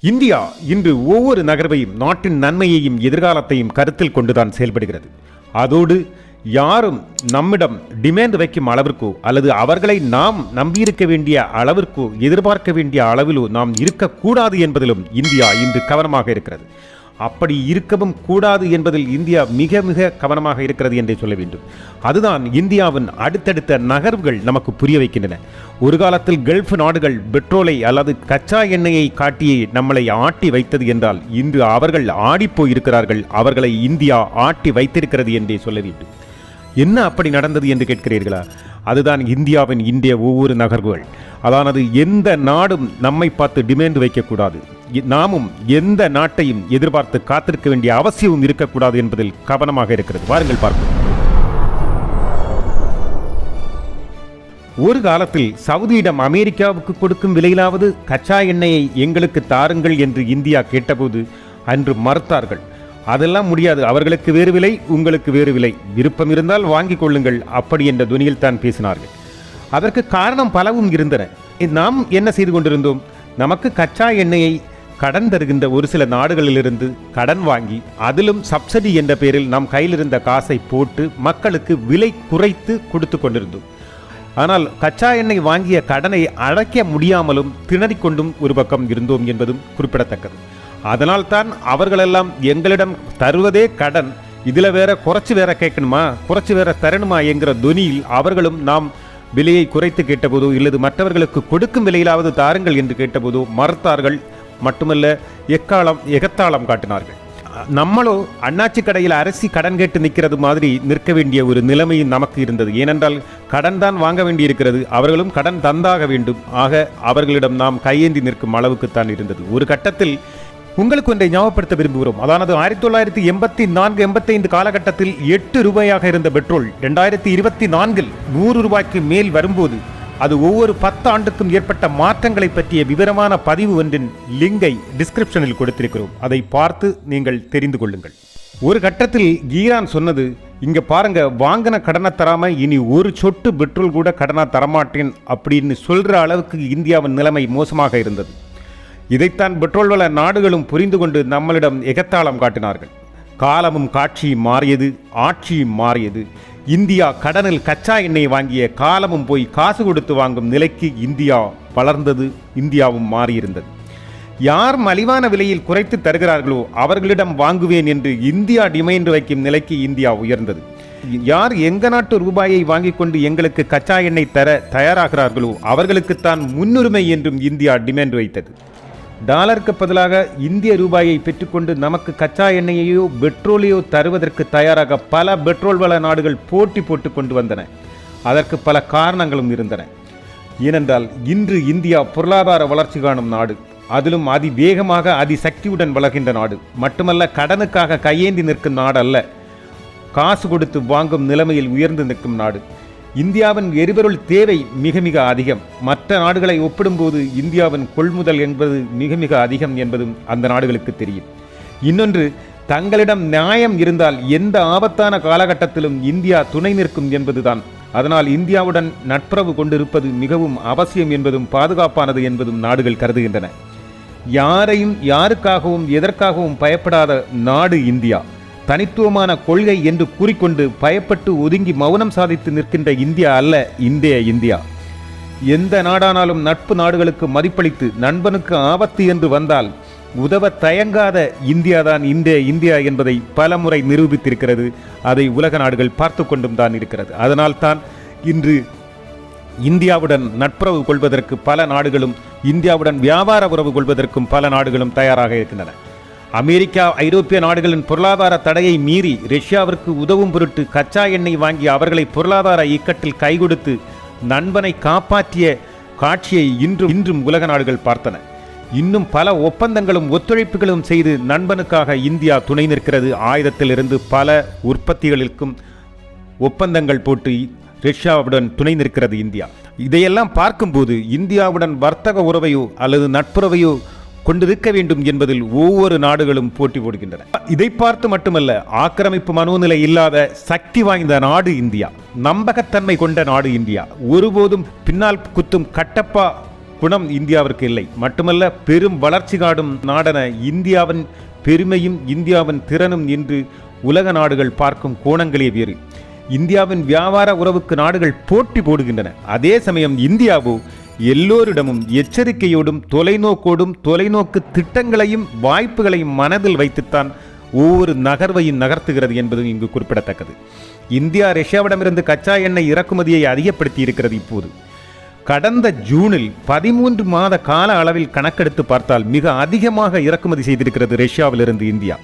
India இன்று ஒவ்வொரு நகர்வையும் நாட்டின் நன்மையையும் எதிர்காலத்தையும் கருத்தில் கொண்டுதான் செயல்படுகிறது. அதோடு யாரும் நம்மிடம் டிமாண்ட் வைக்கும் அளவிற்கோ அல்லது அவர்களை நாம் நம்பியிருக்க வேண்டிய அளவிற்கோ எதிர்பார்க்க வேண்டிய அளவிலோ நாம் இருக்கக்கூடாது என்பதிலும் இந்தியா இன்று கவனமாக இருக்கிறது. அப்படி இருக்கவும் கூடாது என்பதில் இந்தியா மிக மிக கவனமாக இருக்கிறது என்றே சொல்ல வேண்டும். அதுதான் இந்தியாவின் அடுத்தடுத்த நகர்வுகள் நமக்கு புரிய வைக்கின்றன. ஒரு காலத்தில் கல்ஃப் நாடுகள் பெட்ரோலை அல்லது கச்சா எண்ணெயை காட்டி நம்மளை ஆட்டி வைத்தது என்றால் இன்று அவர்கள் ஆடிப்போய் இருக்கிறார்கள் அவர்களை இந்தியா ஆட்டி வைத்திருக்கிறது என்றே சொல்ல வேண்டும். என்ன அப்படி நடந்தது என்று கேட்கிறீர்களா? அதுதான் இந்தியாவின் இந்திய ஒவ்வொரு நகர்வுகள். அதானது எந்த நாடும் நம்மை பார்த்து டிமாண்ட் வைக்கக்கூடாது. நாமும் எந்த நாட்டையும் எதிர்பார்த்து காத்திருக்க வேண்டிய அவசியமும் இருக்கக்கூடாது என்பதில் கவனமாக இருக்கிறது. வாருங்கள் பார்ப்போம். ஒரு காலத்தில் சவுதியிடம் அமெரிக்காவுக்கு கொடுக்கும் விலையிலாவது கச்சா எண்ணெயை எங்களுக்கு தாருங்கள் என்று இந்தியா கேட்டபோது அன்று மறுத்தார்கள். அதெல்லாம் முடியாது. அவர்களுக்கு வேறு விலை உங்களுக்கு வேறு விலை. விருப்பம் இருந்தால் வாங்கி கொள்ளுங்கள். அப்படி என்ற துணியில் தான் பேசினார்கள். அதற்கு காரணம் பலவும் இருந்தன. நாம் என்ன செய்து கொண்டிருந்தோம்? நமக்கு கச்சா எண்ணெயை கடன் தருகின்ற ஒரு சில நாடுகளிலிருந்து கடன் வாங்கி அதிலும் சப்சிடி என்ற பெயரில் நம் கையில் இருந்த காசை போட்டு மக்களுக்கு விலை குறைத்து கொடுத்து கொண்டிருந்தோம். ஆனால் கச்சா எண்ணெய் வாங்கிய கடனை அடைக்க முடியாமலும் திணறிக்கொண்டும் ஒரு பக்கம் இருந்தோம் என்பதும் குறிப்பிடத்தக்கது. அதனால்தான் அவர்களெல்லாம் எங்களிடம் தருவதே கடன். இதில் வேற குறைச்சி வேற கேட்கணுமா? குறைச்சி வேற தரணுமா என்கிற துனியில் அவர்களும் நாம் விலையை குறைத்து கேட்டபோதோ இல்லது மற்றவர்களுக்கு கொடுக்கும் விலையிலாவது தாருங்கள் என்று கேட்டபோதோ மறுத்தார்கள். மட்டுமல்ல எக்காலம் எகத்தாளம் காட்டினார்கள். நம்மளோ அண்ணாச்சி கடையில் அரிசி கடன் கேட்டு நிற்கிறது மாதிரி நிற்க வேண்டிய ஒரு நிலைமையும் நமக்கு இருந்தது. ஏனென்றால் கடன் தான் வாங்க வேண்டியிருக்கிறது. அவர்களும் கடன் தந்தாக வேண்டும். ஆக அவர்களிடம் நாம் கையேந்தி நிற்கும் அளவுக்குத்தான் இருந்தது. ஒரு கட்டத்தில் உங்களுக்கு ஒன்றை ஞாபகப்படுத்த விரும்புகிறோம். அதானது ஆயிரத்தி தொள்ளாயிரத்தி எண்பத்தி நான்கு எண்பத்தைந்து காலகட்டத்தில் எட்டு ரூபாயாக இருந்த பெட்ரோல் ரெண்டாயிரத்தி இருபத்தி நான்கில் நூறு ரூபாய்க்கு மேல் வரும்போது அது ஒவ்வொரு பத்து ஆண்டுக்கும் ஏற்பட்ட மாற்றங்களை பற்றிய விவரமான பதிவு ஒன்றின் லிங்கை டிஸ்கிரிப்ஷனில் கொடுத்திருக்கிறோம். அதை பார்த்து நீங்கள் தெரிந்து கொள்ளுங்கள். ஒரு கட்டத்தில் ஈரான் சொன்னது இங்கே பாருங்க வாங்கின கடனை தராமல் இனி ஒரு சொட்டு பெட்ரோல் கூட கடனாக தரமாட்டேன் அப்படின்னு சொல்கிற அளவுக்கு இந்தியாவின் நிலைமை மோசமாக இருந்தது. இதைத்தான் பெட்ரோல் வள நாடுகளும் புரிந்து கொண்டு நம்மளிடம் எகத்தாளம் காட்டினார்கள். காலமும் காட்சியும் மாறியது ஆட்சியும் மாறியது. இந்தியா கடனில் கச்சா எண்ணெய் வாங்கிய காலமும் போய் காசு கொடுத்து வாங்கும் நிலைக்கு இந்தியா வளர்ந்தது இந்தியாவும் மாறியிருந்தது. யார் மலிவான விலையில் குறைத்து தருகிறார்களோ அவர்களிடம் வாங்குவேன் என்று இந்தியா டிமைண்ட் வைக்கும் நிலைக்கு இந்தியா உயர்ந்தது. யார் எங்க நாட்டு ரூபாயை வாங்கிக் கொண்டு எங்களுக்கு கச்சா எண்ணெய் தர தயாராகிறார்களோ அவர்களுக்குத்தான் முன்னுரிமை என்றும் இந்தியா டிமாண்ட் வைத்தது. டாலருக்கு பதிலாக இந்திய ரூபாயை பெற்றுக்கொண்டு நமக்கு கச்சா எண்ணெயையோ பெட்ரோலையோ தருவதற்கு தயாராக பல பெட்ரோல் வள நாடுகள் போட்டி போட்டு கொண்டு வந்தன. அதற்கு பல காரணங்களும் இருந்தன. ஏனென்றால் இன்று இந்தியா பொருளாதார வளர்ச்சி காணும் நாடு. அதிலும் அதிவேகமாக அதிசக்தியுடன் வளர்கின்ற நாடு. மட்டுமல்ல கடனுக்காக கையேந்தி நிற்கும் நாடு அல்ல காசு கொடுத்து வாங்கும் நிலைமையில் உயர்ந்து நிற்கும் நாடு. இந்தியாவின் எரிபொருள் தேவை மிக மிக அதிகம். மற்ற நாடுகளை ஒப்பிடும்போது இந்தியாவின் கொள்முதல் என்பது மிக மிக அதிகம் என்பதும் அந்த நாடுகளுக்கு தெரியும். இன்னொன்று தங்களிடம் நியாயம் இருந்தால் எந்த ஆபத்தான காலகட்டத்திலும் இந்தியா துணை நிற்கும் என்பதுதான். அதனால் இந்தியாவுடன் நட்புறவு கொண்டிருப்பது மிகவும் அவசியம் என்பதும் பாதுகாப்பானது என்பதும் நாடுகள் கருதுகின்றன. யாரையும் யாருக்காகவும் எதற்காகவும் பயப்படாத நாடு இந்தியா. தனித்துவமான கொள்கை என்று கூறிக்கொண்டு பயப்பட்டு ஒதுங்கி மௌனம் சாதித்து நிற்கின்ற இந்தியா அல்ல இந்திய இந்தியா. எந்த நாடானாலும் நட்பு நாடுகளுக்கு மதிப்பளித்து நண்பனுக்கு ஆபத்து என்று வந்தால் உதவ தயங்காத இந்தியாதான் இந்திய இந்தியா என்பதை பலமுறை நிரூபித்திருக்கிறது. அதை உலக நாடுகள் பார்த்து கொண்டும் தான் இருக்கிறது. அதனால்தான் இன்று இந்தியாவுடன் நட்புறவு கொள்வதற்கு பல நாடுகளும் இந்தியாவுடன் வியாபார உறவு கொள்வதற்கும் பல நாடுகளும் தயாராக இருக்கின்றன. அமெரிக்கா ஐரோப்பிய நாடுகளின் பொருளாதார தடையை மீறி ரஷ்யாவிற்கு உதவும் பொருட்டு கச்சா எண்ணெய் வாங்கி அவர்களை பொருளாதார இக்கட்டில் கைகொடுத்து நண்பனை காப்பாற்றிய காட்சியை இன்றும் இன்றும் உலக நாடுகள் பார்த்தன. இன்னும் பல ஒப்பந்தங்களும் ஒத்துழைப்புகளும் செய்து நண்பனுக்காக இந்தியா துணை நிற்கிறது. ஆயுதத்திலிருந்து பல உற்பத்திகளுக்கும் ஒப்பந்தங்கள் போட்டு ரஷ்யாவுடன் துணை நிற்கிறது இந்தியா. இதையெல்லாம் பார்க்கும்போது இந்தியாவுடன் வர்த்தக உறவையோ அல்லது நட்புறவையோ கொண்டிருக்க வேண்டும் என்பதில் ஒவ்வொரு நாடுகளும் போட்டி போடுகின்றன. இதை பார்த்து மட்டுமல்ல ஆக்கிரமிப்பு மனோநிலை இல்லாத சக்தி வாய்ந்த நாடு இந்தியா. நம்பகத்தன்மை கொண்ட நாடு இந்தியா. ஒருபோதும் பின்னால் குத்தும் கட்டப்பா குணம் இந்தியாவிற்கு இல்லை. மட்டுமல்ல பெரும் வளர்ச்சி காடும் நாடன இந்தியாவின் பெருமையும் இந்தியாவின் திறனும் என்று உலக நாடுகள் பார்க்கும் கோணங்களே வேறு. இந்தியாவின் வியாபார உறவுக்கு நாடுகள் போட்டி போடுகின்றன. அதே சமயம் இந்தியாவோ எல்லோரிடமும் எச்சரிக்கையோடும் தொலைநோக்கோடும் தொலைநோக்கு திட்டங்களையும் வாய்ப்புகளையும் மனதில் வைத்துத்தான் ஒவ்வொரு நகர்வையும் நகர்த்துகிறது என்பது இங்கு குறிப்பிடத்தக்கது. இந்தியா ரஷ்யாவிடமிருந்து கச்சா எண்ணெய் இறக்குமதியை அதிகப்படுத்தி இருக்கிறது இப்போது. கடந்த ஜூனில் பதிமூன்று மாத கால அளவில் கணக்கெடுத்து பார்த்தால் மிக அதிகமாக இறக்குமதி செய்திருக்கிறது ரஷ்யாவிலிருந்து இந்தியா.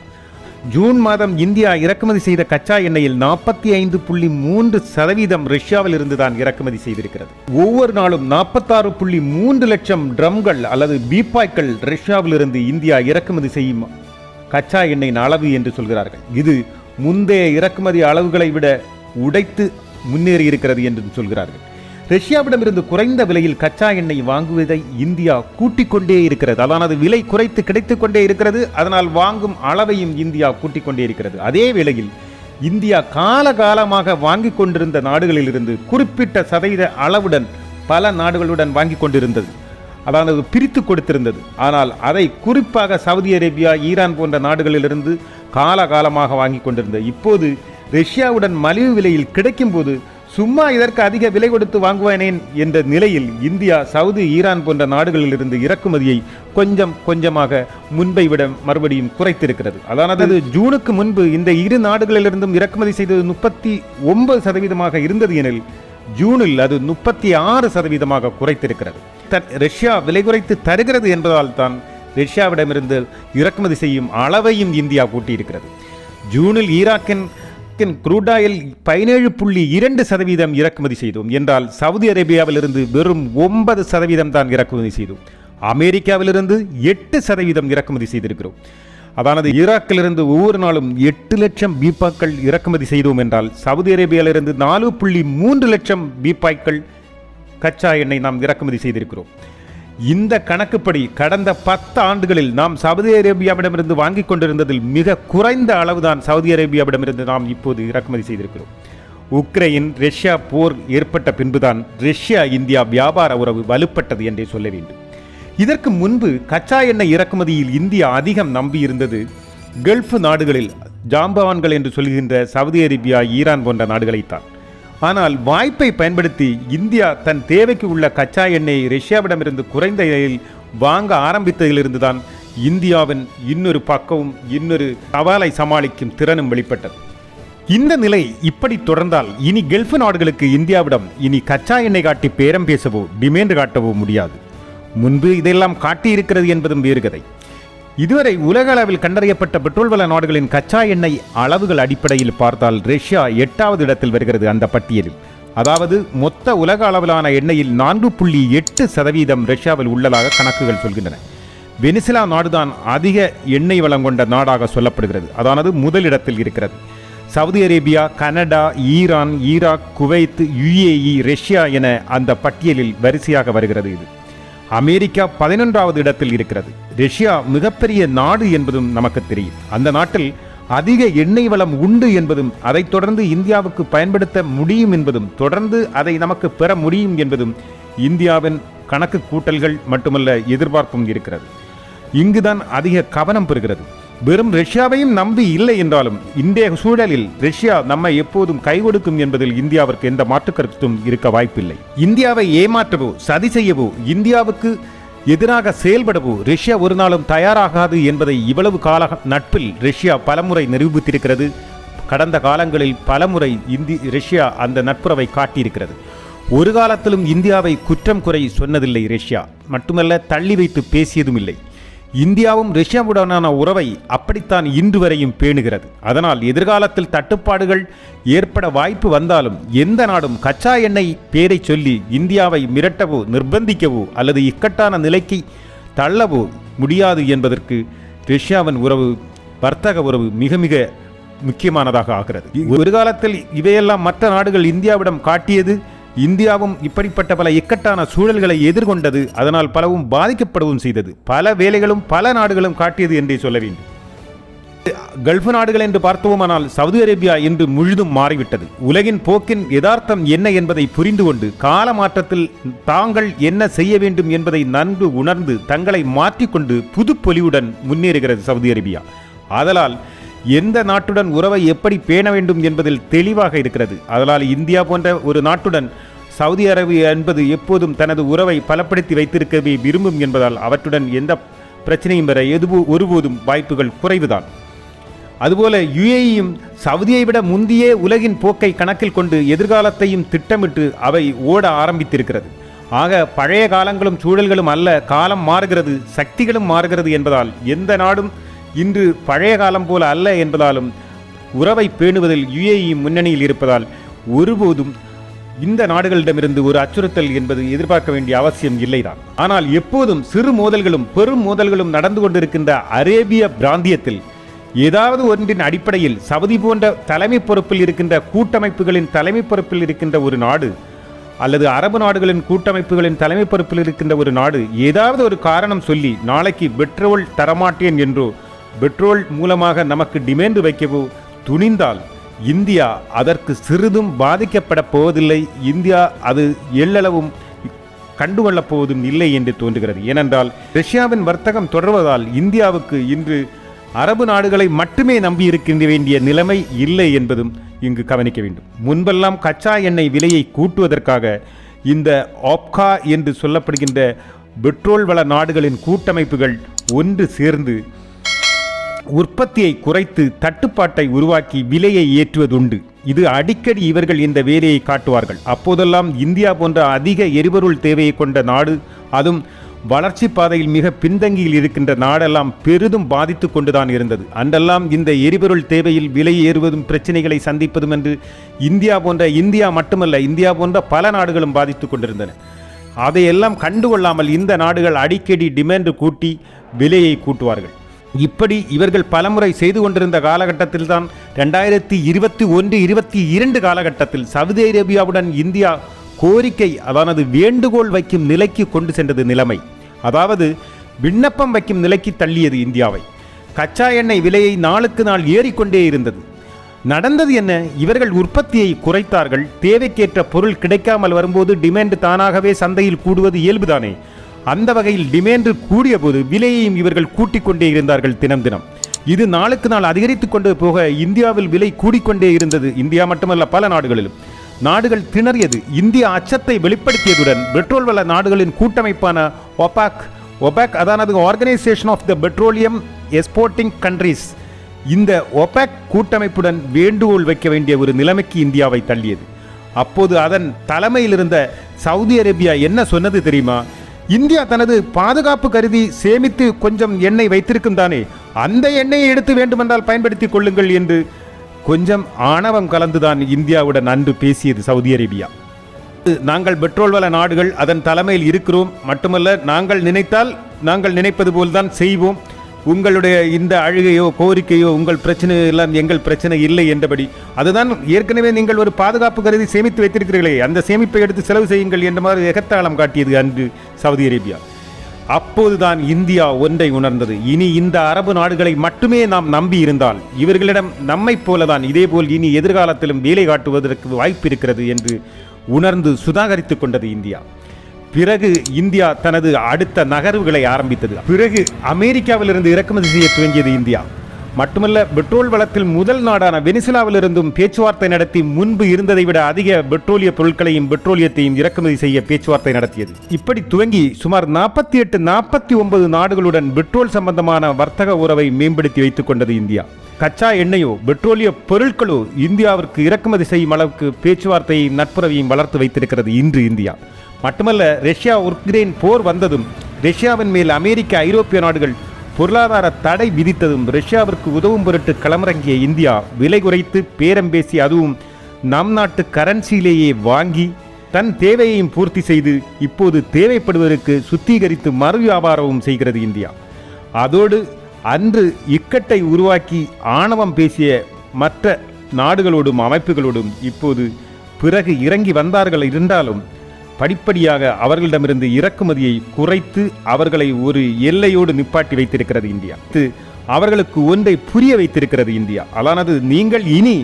ஜூன் மாதம் இந்தியா இறக்குமதி செய்த கச்சா எண்ணெயில் நாற்பத்தி ஐந்து புள்ளி மூன்று சதவீதம் ரஷ்யாவில் இருந்து தான் இறக்குமதி செய்திருக்கிறது. ஒவ்வொரு நாளும் நாற்பத்தாறு புள்ளி மூன்று லட்சம் ட்ரம்கள் அல்லது பீப்பாய்கள் ரஷ்யாவிலிருந்து இந்தியா இறக்குமதி செய்யும் கச்சா எண்ணெயின் அளவு என்று சொல்கிறார்கள். இது முந்தைய இறக்குமதி அளவுகளை விட உடைத்து முன்னேறி இருக்கிறது என்று சொல்கிறார்கள். ரஷ்யாவிடமிருந்து குறைந்த விலையில் கச்சா எண்ணெய் வாங்குவதை இந்தியா கூட்டிக் கொண்டே இருக்கிறது. அதானது விலை குறைத்து கிடைத்துக் கொண்டே இருக்கிறது. அதனால் வாங்கும் அளவையும் இந்தியா கூட்டிக் கொண்டே இருக்கிறது. அதே வேளையில் இந்தியா காலகாலமாக வாங்கிக் கொண்டிருந்த நாடுகளிலிருந்து குறிப்பிட்ட சதவீத அளவுடன் பல நாடுகளுடன் வாங்கிக் கொண்டிருந்தது. அதாவது பிரித்து கொடுத்திருந்தது. ஆனால் அதை குறிப்பாக சவுதி அரேபியா ஈரான் போன்ற நாடுகளிலிருந்து காலகாலமாக வாங்கி கொண்டிருந்தது இப்போது ரஷ்யாவுடன் மலிவு விலையில் கிடைக்கும்போது சும்மா இதற்கு அதிக விலை கொடுத்து வாங்குவேனேன் என்ற நிலையில் இந்தியா சவுதி ஈரான் போன்ற நாடுகளிலிருந்து இறக்குமதியை கொஞ்சம் கொஞ்சமாக முன்பை விட மறுபடியும் குறைத்திருக்கிறது. அதானது ஜூனுக்கு முன்பு இந்த இரு நாடுகளிலிருந்தும் இறக்குமதி செய்தது முப்பத்தி ஒன்பது சதவீதமாக இருந்தது எனில் ஜூனில் அது முப்பத்தி ஆறு சதவீதமாக குறைத்திருக்கிறது. ரஷ்யா விலை குறைத்து தருகிறது என்பதால் தான் ரஷ்யாவிடமிருந்து இறக்குமதி செய்யும் அளவையும் இந்தியா கூட்டியிருக்கிறது. ஜூனில் ஈராக்கின் அமெரிக்கன் குரூட் ஆயில் பதினேழு புள்ளி இரண்டு சதவீதம் இறக்குமதி செய்தோம். என்றால் சவுதி அரேபியாவிலிருந்து வெறும் ஒன்பது சதவீதம் தான் இறக்குமதி செய்தோம். அமெரிக்காவிலிருந்து எட்டு சதவீதம் இறக்குமதி செய்திருக்கிறோம். அதானது ஈராக்கிலிருந்து ஒவ்வொரு நாளும் எட்டு லட்சம் பீப்பாக்கள் இறக்குமதி செய்தோம் என்றால் சவுதி அரேபியாவிலிருந்து நாலு புள்ளி மூன்று லட்சம் பீப்பாய்க்கள் கச்சா எண்ணெய் நாம் இறக்குமதி செய்திருக்கிறோம். இந்த கணக்குப்படி கடந்த பத்து ஆண்டுகளில் நாம் சவுதி அரேபியாவிடமிருந்து வாங்கிக் கொண்டிருந்ததில் மிக குறைந்த அளவுதான் சவுதி அரேபியாவிடமிருந்து நாம் இப்போது இறக்குமதி செய்திருக்கிறோம். உக்ரைன் ரஷ்யா போர் ஏற்பட்ட பின்புதான் ரஷ்யா இந்தியா வியாபார உறவு வலுப்பட்டது என்றே சொல்ல வேண்டும். இதற்கு முன்பு கச்சா எண்ணெய் இறக்குமதியில் இந்தியா அதிகம் நம்பியிருந்தது. கல்ஃப் நாடுகளில் ஜாம்பவான்கள் என்று சொல்கின்ற சவுதி அரேபியா ஈரான் போன்ற நாடுகளைத்தான். ஆனால் வாய்ப்பை பயன்படுத்தி இந்தியா தன் தேவைக்கு உள்ள கச்சா எண்ணெயை ரஷ்யாவிடமிருந்து குறைந்த விலையில் வாங்க ஆரம்பித்ததிலிருந்து தான் இந்தியாவின் இன்னொரு பக்கமும் இன்னொரு சவாலை சமாளிக்கும் திறனும் வெளிப்பட்டது. இந்த நிலை இப்படி தொடர்ந்தால் இனி கெல்ஃப் நாடுகளுக்கு இந்தியாவிடம் இனி கச்சா எண்ணெய் காட்டி பேரம் பேசவோ டிமேண்ட் காட்டவோ முடியாது. முன்பு இதெல்லாம் காட்டியிருக்கிறது என்பதும் வேறு கதை. இதுவரை உலக அளவில் கண்டறியப்பட்ட பெட்ரோல் வள நாடுகளின் கச்சா எண்ணெய் அளவுகள் அடிப்படையில் பார்த்தால் ரஷ்யா எட்டாவது இடத்தில் வருகிறது அந்த பட்டியலில். அதாவது மொத்த உலக அளவிலான எண்ணெயில் நான்கு புள்ளி எட்டு சதவீதம் ரஷ்யாவில் உள்ளதாக கணக்குகள் சொல்கின்றன. வெனிசுலா நாடுதான் அதிக எண்ணெய் வளம் கொண்ட நாடாக சொல்லப்படுகிறது. அதானது முதலிடத்தில் இருக்கிறது. Saudi Arabia Canada Iran Iraq Kuwait UAE Russia என அந்த பட்டியலில் வரிசையாக வருகிறது இது. அமெரிக்கா பதினொன்றாவது இடத்தில் இருக்கிறது. ரஷ்யா மிகப்பெரிய நாடு என்பதும் நமக்கு தெரியும். அந்த நாட்டில் அதிக எண்ணெய் வளம் உண்டு என்பதும் அதைத் தொடர்ந்து இந்தியாவுக்கு பயன்படுத்த முடியும் என்பதும் தொடர்ந்து அதை நமக்கு பெற முடியும் என்பதும் இந்தியாவின் கணக்கு கூட்டல்கள் மட்டுமல்ல எதிர்பார்ப்பும் இருக்கிறது. இங்குதான் அதிக கவனம் பெறுகிறது. வெறும் ரஷ்யாவையும் நம்பி இல்லை என்றாலும் இன்றைய சூழலில் ரஷ்யா நம்மை எப்போதும் கை கொடுக்கும் என்பதில் இந்தியாவிற்கு எந்த மாற்று கருத்தும் இருக்க வாய்ப்பில்லை. இந்தியாவை ஏமாற்றவோ சதி செய்யவோ இந்தியாவுக்கு எதிராக செயல்படவோ ரஷ்யா ஒரு நாளும் தயாராகாது என்பதை இவ்வளவு கால நட்பில் ரஷ்யா பலமுறை நிரூபித்திருக்கிறது. கடந்த காலங்களில் பலமுறை இந்தி ரஷ்யா அந்த நட்புறவை காட்டியிருக்கிறது. ஒரு காலத்திலும் இந்தியாவை குற்றம் குறை சொன்னதில்லை ரஷ்யா. மட்டுமல்ல தள்ளி வைத்து பேசியதும் இல்லை இந்தியாவும் ரஷ்யாவுடனான உறவை அப்படித்தான் இன்று வரையும் பேணுகிறது. அதனால் எதிர்காலத்தில் தட்டுப்பாடுகள் ஏற்பட வாய்ப்பு வந்தாலும் எந்த நாடும் கச்சா எண்ணெய் பேரை சொல்லி இந்தியாவை மிரட்டவோ நிர்பந்திக்கவோ அல்லது இக்கட்டான நிலைக்கு தள்ளவோ முடியாது என்பதற்கு ரஷ்யாவின் உறவு வர்த்தக உறவு மிக மிக முக்கியமானதாக ஆகிறது. ஒரு காலத்தில் இவையெல்லாம் மற்ற நாடுகள் இந்தியாவிடம் காட்டியது இந்தியாவும் இப்படிப்பட்ட பல இக்கட்டான சூழல்களை எதிர்கொண்டது அதனால் பலவும் பாதிக்கப்படவும் செய்தது. பல வேலைகளும் பல நாடுகளும் காட்டியது என்றே சொல்ல வேண்டும். கல்ஃப் நாடுகள் என்று பார்த்தோமானால் சவுதி அரேபியா இன்று முழுதும் மாறிவிட்டது. உலகின் போக்கின் யதார்த்தம் என்ன என்பதை புரிந்து கொண்டு கால மாற்றத்தில் தாங்கள் என்ன செய்ய வேண்டும் என்பதை நன்கு உணர்ந்து தங்களை மாற்றிக்கொண்டு புதுப்பொலிவுடன் முன்னேறுகிறது சவுதி அரேபியா. ஆதலால் எந்த நாட்டுடன் உறவை எப்படி பேண வேண்டும் என்பதில் தெளிவாக இருக்கிறது. அதனால் இந்தியா போன்ற ஒரு நாட்டுடன் சவுதி அரேபியா என்பது எப்போதும் தனது உறவை பலப்படுத்தி வைத்திருக்கவே விரும்பும் என்பதால் அவற்றுடன் எந்த பிரச்சனையும் பெற எதுவோ ஒருபோதும் வாய்ப்புகள் குறைவுதான். அதுபோல யுஏஇயும் சவுதியை விட முந்தையே உலகின் போக்கை கணக்கில் கொண்டு எதிர்காலத்தையும் திட்டமிட்டு அவை ஓட ஆரம்பித்திருக்கிறது. ஆக பழைய காலங்களும் சூழல்களும் அல்ல காலம் மாறுகிறது சக்திகளும் மாறுகிறது என்பதால் எந்த நாடும் இன்று பழைய காலம் போல அல்ல என்பதாலும் உறவை பேணுவதில் யுஏஇ முன்னணியில் இருப்பதால் ஒருபோதும் இந்த நாடுகளிடமிருந்து ஒரு அச்சுறுத்தல் என்பது எதிர்பார்க்க வேண்டிய அவசியம் இல்லைதான். ஆனால் எப்போதும் சிறு மோதல்களும் பெரும் மோதல்களும் நடந்து கொண்டிருக்கின்ற அரேபிய பிராந்தியத்தில் ஏதாவது ஒன்றின் அடிப்படையில் சவுதி போன்ற தலைமை பொறுப்பில் இருக்கின்ற கூட்டமைப்புகளின் தலைமை பொறுப்பில் இருக்கின்ற ஒரு நாடு அல்லது அரபு நாடுகளின் கூட்டமைப்புகளின் தலைமை பொறுப்பில் இருக்கின்ற ஒரு நாடு ஏதாவது ஒரு காரணம் சொல்லி நாளைக்கு பெட்ரோல் தரமாட்டேன் என்றோ பெட்ரோல் மூலமாக நமக்கு டிமாண்ட் வைக்கவோ துணிந்தால் இந்தியா அதற்கு சிறிதும் பாதிக்கப்பட போவதில்லை. இந்தியா அது எள்ளளவும் கண்டுகொள்ளப் போவதும் இல்லை என்று தோன்றுகிறது. ஏனென்றால் ரஷ்யாவின் வர்த்தகம் தொடர்வதால் இந்தியாவுக்கு இன்று அரபு நாடுகளை மட்டுமே நம்பியிருக்கின்ற வேண்டிய நிலைமை இல்லை என்பதும் இங்கு கவனிக்க வேண்டும். முன்பெல்லாம் கச்சா எண்ணெய் விலையை கூட்டுவதற்காக இந்த ஆப்கா என்று சொல்லப்படுகின்ற பெட்ரோல் வள நாடுகளின் கூட்டமைப்புகள் ஒன்று சேர்ந்து உற்பத்தியை குறைத்து தட்டுப்பாட்டை உருவாக்கி விலையை ஏற்றுவதுண்டு. இது அடிக்கடி இவர்கள் இந்த வேலையை காட்டுவார்கள். அப்போதெல்லாம் இந்தியா போன்ற அதிக எரிபொருள் தேவையை கொண்ட நாடு அதுவும் வளர்ச்சி பாதையில் மிக பின்தங்கியில் இருக்கின்ற நாடெல்லாம் பெரிதும் பாதித்து கொண்டுதான் இருந்தது. அன்றெல்லாம் இந்த எரிபொருள் தேவையில் விலை ஏறுவதும் பிரச்சனைகளை சந்திப்பதும் என்று இந்தியா போன்ற இந்தியா மட்டுமல்ல இந்தியா போன்ற பல நாடுகளும் பாதித்து கொண்டிருந்தன. அதையெல்லாம் கண்டுகொள்ளாமல் இந்த நாடுகள் அடிக்கடி டிமாண்டு கூட்டி விலையை கூட்டுவார்கள். இப்படி இவர்கள் பலமுறை செய்து கொண்டிருந்த காலகட்டத்தில் தான் ரெண்டாயிரத்தி இருபத்தி ஒன்று இருபத்தி இரண்டு காலகட்டத்தில் சவுதி அரேபியாவுடன் இந்தியா கோரிக்கை அதானது வேண்டுகோள் வைக்கும் நிலைக்கு கொண்டு சென்றது நிலைமை. அதாவது விண்ணப்பம் வைக்கும் நிலைக்கு தள்ளியது இந்தியாவை. கச்சா எண்ணெய் விலையை நாளுக்கு நாள் ஏறிக்கொண்டே இருந்தது. நடந்தது என்ன? இவர்கள் உற்பத்தியை குறைத்தார்கள். தேவைக்கேற்ற பொருள் கிடைக்காமல் வரும்போது டிமாண்ட் தானாகவே சந்தையில் கூடுவது இயல்புதானே? அந்த வகையில் டிமேண்டு கூடிய போது விலையையும் இவர்கள் கூட்டிக் கொண்டே இருந்தார்கள் தினம் தினம். இது நாளுக்கு நாள் அதிகரித்துக் கொண்டு போக இந்தியாவில் விலை கூடிக்கொண்டே இருந்தது. இந்தியா மட்டுமல்ல பல நாடுகளிலும். நாடுகள் திணறியது. இந்தியா அச்சத்தை வெளிப்படுத்தியதுடன் பெட்ரோல் வள நாடுகளின் கூட்டமைப்பான OPEC OPEC அதானது organisation of the petroleum exporting countries இந்த ஒபாக் கூட்டமைப்புடன் வேண்டுகோள் வைக்க வேண்டிய ஒரு நிலைமைக்கு இந்தியாவை தள்ளியது. அப்போது அதன் தலைமையில் இருந்த சவுதி அரேபியா என்ன சொன்னது தெரியுமா? இந்தியா தனது பாதுகாப்பு கருதி சேமித்து கொஞ்சம் எண்ணெய் வைத்திருக்கும் தானே? அந்த எண்ணெயை எடுத்து வேண்டுமென்றால் பயன்படுத்திக் கொள்ளுங்கள் என்று கொஞ்சம் ஆணவம் கலந்துதான் இந்தியாவுடன் அன்று பேசியது சவுதி அரேபியா. நாங்கள் பெட்ரோல் வள நாடுகள் அதன் தலைமையில் இருக்கிறோம். மட்டுமல்ல நாங்கள் நினைத்தால் நாங்கள் நினைப்பது போல்தான் செய்வோம். உங்களுடைய இந்த அழுகையோ கோரிக்கையோ உங்கள் பிரச்சனை எல்லாம் எங்கள் பிரச்சனை இல்லை என்றபடி அதுதான் ஏற்கனவே நீங்கள் ஒரு பாதுகாப்பு கருதி சேமித்து வைத்திருக்கிறீர்களே அந்த சேமிப்பை எடுத்து செலவு செய்யுங்கள் என்ற மாதிரி எகத்தாளம் காட்டியது அன்று சவுதி அரேபியா. அப்போதுதான் இந்தியா ஒன்றை உணர்ந்தது. இனி இந்த அரபு நாடுகளை மட்டுமே நாம் நம்பி இருந்தால் இவர்களிடம் நம்மைப் போலதான் இதேபோல் இனி எதிர்காலத்திலும் வேலை காட்டுவதற்கு வாய்ப்பு இருக்கிறது என்று உணர்ந்து சுதாகரித்துக் கொண்டது இந்தியா. பிறகு இந்தியா தனது அடுத்த நகர்வுகளை ஆரம்பித்தது. பிறகு அமெரிக்காவிலிருந்து இறக்குமதி செய்ய துவங்கியது இந்தியா. மட்டுமல்ல பெட்ரோல் வளத்தில் முதல் நாடான வெனிசுலாவிலிருந்தும் பேச்சுவார்த்தை நடத்தி முன்பு இருந்ததை விட அதிக பெட்ரோலிய பொருட்களையும் பெட்ரோலியத்தையும் இறக்குமதி செய்ய பேச்சுவார்த்தை நடத்தியது. இப்படி துவங்கி சுமார் நாற்பத்தி எட்டு நாற்பத்தி ஒன்பது நாடுகளுடன் பெட்ரோல் சம்பந்தமான வர்த்தக உறவை மேம்படுத்தி வைத்துக் கொண்டது இந்தியா. கச்சா எண்ணெயோ பெட்ரோலிய பொருட்களோ இந்தியாவிற்கு இறக்குமதி செய்யும் அளவுக்கு பேச்சுவார்த்தையை நட்புறவையும் வளர்த்து வைத்திருக்கிறது இன்று இந்தியா. மட்டுமல்ல ரஷ்யா உக்ரைன் போர் வந்ததும் ரஷ்யாவின் மேல் அமெரிக்க ஐரோப்பிய நாடுகள் பொருளாதார தடை விதித்ததும் ரஷ்யாவிற்கு உதவும் பொருட்டு களமிறங்கிய இந்தியா விலை குறைத்து பேரம் பேசி அதுவும் நம் நாட்டு கரன்சியிலேயே வாங்கி தன் தேவையையும் பூர்த்தி செய்து இப்போது தேவைப்படுவதற்கு சுத்திகரித்து மறு வியாபாரமும் செய்கிறது இந்தியா. அதோடு அன்று இக்கட்டை உருவாக்கி ஆணவம் பேசிய மற்ற நாடுகளோடும் அமைப்புகளோடும் இப்போது பிறகு இறங்கி வந்தார்கள் இருந்தாலும் படிப்படியாக அவர்களிடமிருந்து இறக்குமதியை குறைத்து அவர்களை ஒரு எல்லையோடு நிப்பாட்டி வைத்திருக்கிறது இந்தியா. இது அவர்களுக்கு ஒன்றை புரிய வைத்திருக்கிறது இந்தியா. அதானது நீங்கள் இனி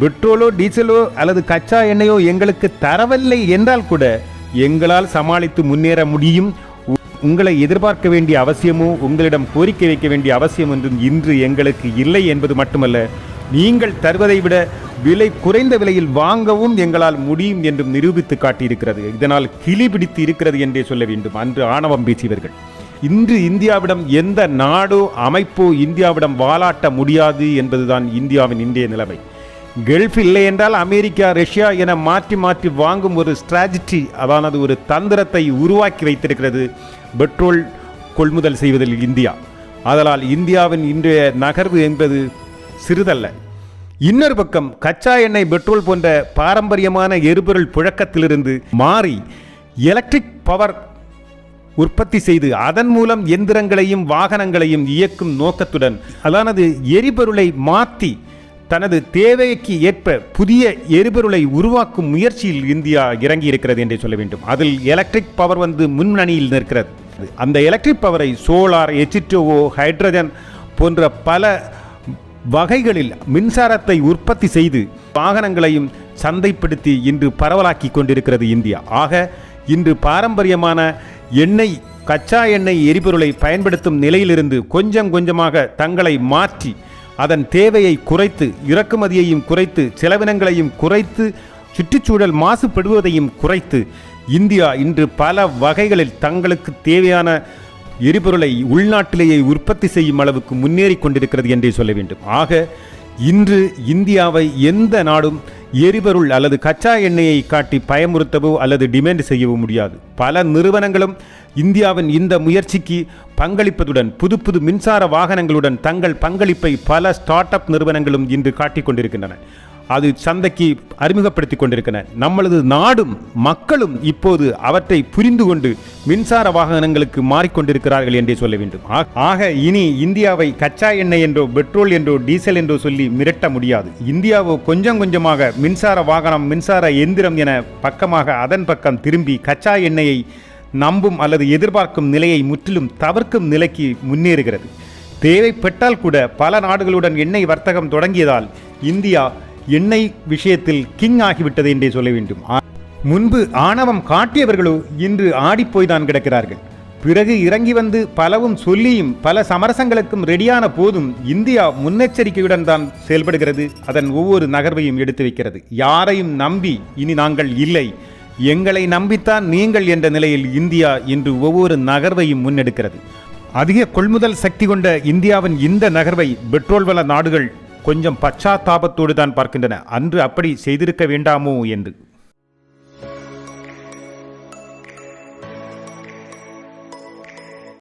பெட்ரோலோ டீசலோ அல்லது கச்சா எண்ணெயோ எங்களுக்கு தரவில்லை என்றால் கூட எங்களால் சமாளித்து முன்னேற முடியும். உங்களை எதிர்பார்க்க வேண்டிய அவசியமோ உங்களிடம் கோரிக்கை வைக்க வேண்டிய அவசியம் என்றும் இன்று எங்களுக்கு இல்லை என்பது மட்டுமல்ல நீங்கள் தருவதை விட விலை குறைந்த விலையில் வாங்கவும் எங்களால் முடியும் என்றும் நிரூபித்து காட்டியிருக்கிறது. இதனால் கிளி பிடித்து இருக்கிறது என்றே சொல்ல வேண்டும். அன்று ஆணவம் பேசியவர்கள் இன்று இந்தியாவிடம் எந்த நாடோ அமைப்போ இந்தியாவிடம் வாலாட்ட முடியாது என்பதுதான் இந்தியாவின் இன்றைய நிலைமை. கல்ஃப் இல்லை என்றால் அமெரிக்கா ரஷ்யா என மாற்றி மாற்றி வாங்கும் ஒரு ஸ்ட்ராட்டஜி அதானது ஒரு தந்திரத்தை உருவாக்கி வைத்திருக்கிறது பெட்ரோல் கொள்முதல் செய்வதில் இந்தியா. அதனால் இந்தியாவின் இன்றைய நகர்வு என்பது சிறிதல்ல. இன்னொரு பக்கம் கச்சா எண்ணெய் பெட்ரோல் போன்ற பாரம்பரியமான எரிபொருள் புழக்கத்திலிருந்து மாறி எலக்ட்ரிக் பவர் உற்பத்தி செய்து அதன் மூலம் எந்திரங்களையும் வாகனங்களையும் இயக்கும் நோக்கத்துடன் அதானது எரிபொருளை மாற்றி தனது தேவைக்கு ஏற்ப புதிய எரிபொருளை உருவாக்கும் முயற்சியில் இந்தியா இறங்கி இருக்கிறது என்று சொல்ல வேண்டும். அதில் எலக்ட்ரிக் பவர் வந்து முன்னணியில் நிற்கிறது. அந்த எலக்ட்ரிக் பவரை சோலார் எச்சிட்டோவோ ஹைட்ரஜன் போன்ற பல வகைகளில் மின்சாரத்தை உற்பத்தி செய்து வாகனங்களையும் சந்தைப்படுத்தி இன்று பரவலாக்கி கொண்டிருக்கிறது இந்தியா. ஆக இன்று பாரம்பரியமான எண்ணெய் கச்சா எண்ணெய் எரிபொருளை பயன்படுத்தும் நிலையிலிருந்து கொஞ்சம் கொஞ்சமாக தங்களை மாற்றி அதன் தேவையை குறைத்து இறக்குமதியையும் குறைத்து செலவினங்களையும் குறைத்து சுற்றுச்சூழல் மாசுபடுவதையும் குறைத்து இந்தியா இன்று பல வகைகளில் தங்களுக்கு தேவையான எரிபொருளை உள்நாட்டிலேயே உற்பத்தி செய்யும் அளவுக்கு முன்னேறி கொண்டிருக்கிறது என்றே சொல்ல வேண்டும். ஆக இன்று இந்தியாவை எந்த நாடும் எரிபொருள் அல்லது கச்சா எண்ணெயை காட்டி பயமுறுத்தவோ அல்லது டிமாண்ட் செய்யவோ முடியாது. பல நிறுவனங்களும் இந்தியாவின் இந்த முயற்சிக்கு பங்களிப்பதுடன் புது புது மின்சார வாகனங்களுடன் தங்கள் பங்களிப்பை பல ஸ்டார்ட் அப் நிறுவனங்களும் இன்று காட்டிக் கொண்டிருக்கின்றன. அது சந்தைக்கு அறிமுகப்படுத்திக் கொண்டிருக்கின்றன. நம்மளது நாடும் மக்களும் இப்போது அவற்றை புரிந்து கொண்டு மின்சார வாகனங்களுக்கு மாறிக்கொண்டிருக்கிறார்கள் என்றே சொல்ல வேண்டும். ஆக இனி இந்தியாவை கச்சா எண்ணெய் என்றோ பெட்ரோல் என்றோ டீசல் என்றோ சொல்லி மிரட்ட முடியாது. இந்தியாவோ கொஞ்சம் கொஞ்சமாக மின்சார வாகனம் மின்சார எந்திரம் என பக்கமாக அதன் பக்கம் திரும்பி கச்சா எண்ணெயை நம்பும் அல்லது எதிர்பார்க்கும் நிலையை முற்றிலும் தவிர்க்கும் நிலைக்கு முன்னேறுகிறது. தேவைப்பட்டால் கூட பல நாடுகளுடன் எண்ணெய் வர்த்தகம் தொடங்கியதால் இந்தியா எண்ணெய் விஷயத்தில் கிங் ஆகிவிட்டது என்றே சொல்ல வேண்டும். முன்பு ஆணவம் காட்டியவர்களோ இன்று ஆடிப்போய்தான் கிடக்கிறார்கள். பிறகு இறங்கி வந்து பலவும் சொல்லியும் பல சமரசங்களுக்கும் ரெடியான போதும் இந்தியா முன்னெச்சரிக்கையுடன் தான் செயல்படுகிறது. அதன் ஒவ்வொரு நகர்வையும் எடுத்து வைக்கிறது. யாரையும் நம்பி இனி நாங்கள் இல்லை. எங்களை நம்பித்தான் நீங்கள் என்ற நிலையில் இந்தியா இன்று ஒவ்வொரு நகர்வையும் முன்னெடுக்கிறது. அதிக கொள்முதல் சக்தி கொண்ட இந்தியாவின் இந்த நகர்வை பெட்ரோல் வள நாடுகள் கொஞ்சம் பச்சாத்தாபத்தோடு தான் பார்க்கின்றன. அன்று அப்படி செய்திருக்க வேண்டாமோ என்று.